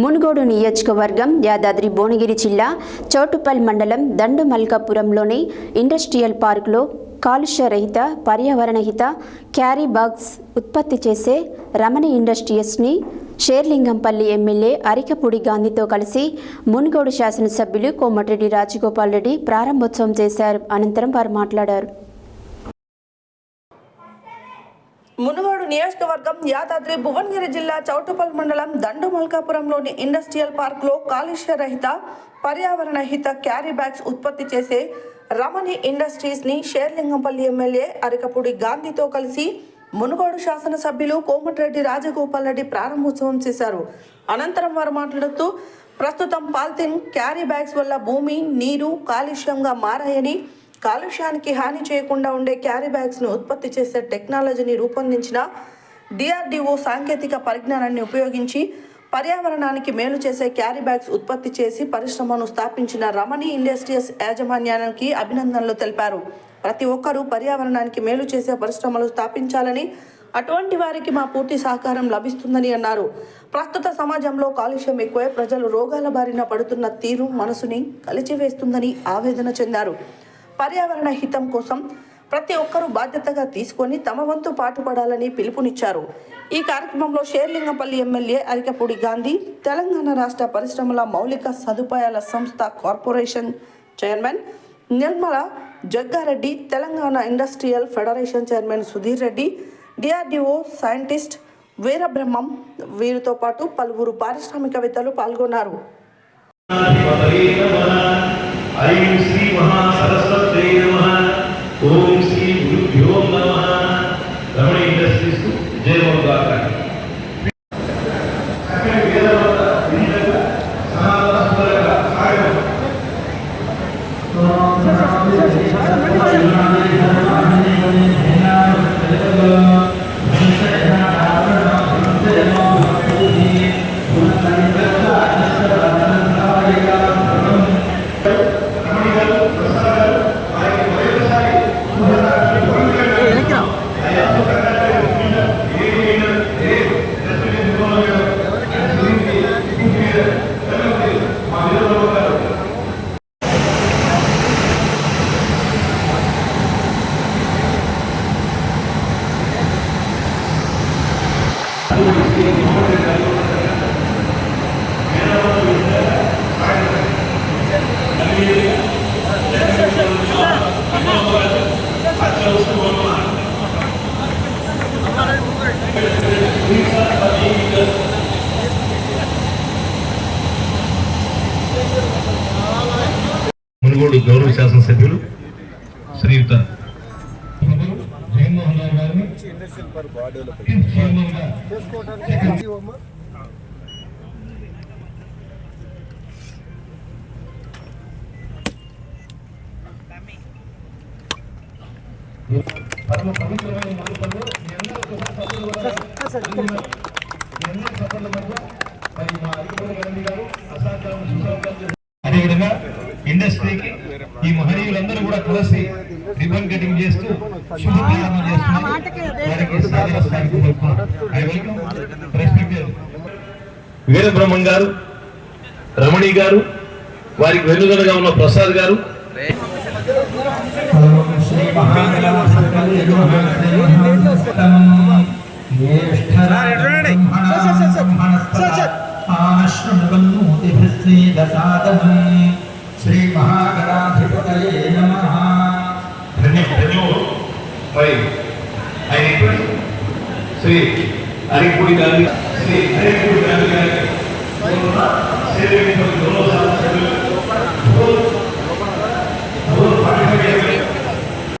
మునుగోడు నియోజకవర్గం యాదాద్రి భువనగిరి జిల్లా చౌటుపల్ మండలం దండుమల్కాపురంలోని ఇండస్ట్రియల్ పార్కులో కాలుష్య రహిత క్యారీ బాగ్స్ ఉత్పత్తి చేసే రమణ ఇండస్ట్రీస్ని షేర్లింగంపల్లి ఎమ్మెల్యే అరికపూడి గాంధీతో కలిసి మునుగోడు శాసనసభ్యులు కోమటిరెడ్డి రాజగోపాల్ రెడ్డి ప్రారంభోత్సవం చేశారు. అనంతరం వారు మాట్లాడారు. మునుగోడు నియోజకవర్గం యాదాద్రి భువనగిరి జిల్లా చౌటుపల్ మండలం దండు మల్కాపురంలోని ఇండస్ట్రియల్ పార్క్లో కాలుష్య రహిత పర్యావరణ హిత క్యారీ బ్యాగ్స్ ఉత్పత్తి చేసే రమణి ఇండస్ట్రీస్ని షేర్లింగంపల్లి ఎమ్మెల్యే అరికపూడి గాంధీతో కలిసి మునుగోడు శాసనసభ్యులు కోమటిరెడ్డి రాజగోపాల్ రెడ్డి ప్రారంభోత్సవం చేశారు. అనంతరం వారు మాట్లాడుతూ ప్రస్తుతం పాలిథిన్ క్యారీ బ్యాగ్స్ వల్ల భూమి నీరు కాలుష్యంగా మారాయని కాలుష్యానికి హాని చేయకుండా ఉండే క్యారీ బ్యాగ్స్ను ఉత్పత్తి చేసే టెక్నాలజీని రూపొందించిన డిఆర్డిఓ సాంకేతిక పరిజ్ఞానాన్ని ఉపయోగించి పర్యావరణానికి మేలు చేసే క్యారీ బ్యాగ్స్ ఉత్పత్తి చేసి పరిశ్రమను స్థాపించిన రమణి ఇండస్ట్రీస్ యాజమాన్యానికి అభినందనలు తెలిపారు. ప్రతి ఒక్కరూ పర్యావరణానికి మేలు చేసే పరిశ్రమలు స్థాపించాలని అటువంటి వారికి మా పూర్తి సహకారం లభిస్తుందని అన్నారు. ప్రస్తుత సమాజంలో కాలుష్యం ఎక్కువై ప్రజలు రోగాల బారిన పడుతున్న తీరు మనసుని కలిచివేస్తుందని ఆవేదన చెందారు. పర్యావరణ హితం కోసం ప్రతి ఒక్కరూ బాధ్యతగా తీసుకొని తమ వంతు పాటుపడాలని పిలుపునిచ్చారు. ఈ కార్యక్రమంలో షేర్లింగంపల్లి ఎమ్మెల్యే అరికపూడి గాంధీ తెలంగాణ రాష్ట్ర పరిశ్రమల మౌలిక సదుపాయాల సంస్థ corporation chairman Nirmala Jaggareddy Telangana industrial federation chairman Sudheer Reddy DRDO scientist Veerabrahmam వీరితో పాటు పలువురు పారిశ్రామికవేత్తలు పాల్గొన్నారు. ఐం శ్రీ మహా మహాసరస్వత్యై నమః. మునుగోడు గౌరవ శాసనసభ్యులు శ్రీయుత జగన్మోహన్ రావు గారిని పరమ పవిత్రమైన మండపంలో మీ అందరికీ సభ్యులు కూడా మీ అందరి సభ్యుల మధ్య మరి మా అధికారులు గాంధీ గారు అసాధ్యం సుసాధ్యం చేసిన అదేవిధంగా ఇండస్ట్రీకి ఈ మహనీయులందరూ కూడా కలిసి రిబన్ కటింగ్ చేస్తూ శుభ ప్రారంభం చేస్తున్నారు వారికి సాదర వీరబ్రహ్మం గారు. రమణి గారు వారికి వెనుదనగా ఉన్న ప్రసాద్ గారు. శ్రీ శ్రీ మహాగణాధిపతయే నమః ధన్య ధన్యవాదాలు మరి ఆయన రిక్వెస్ట్ శ్రీ అరిపూడి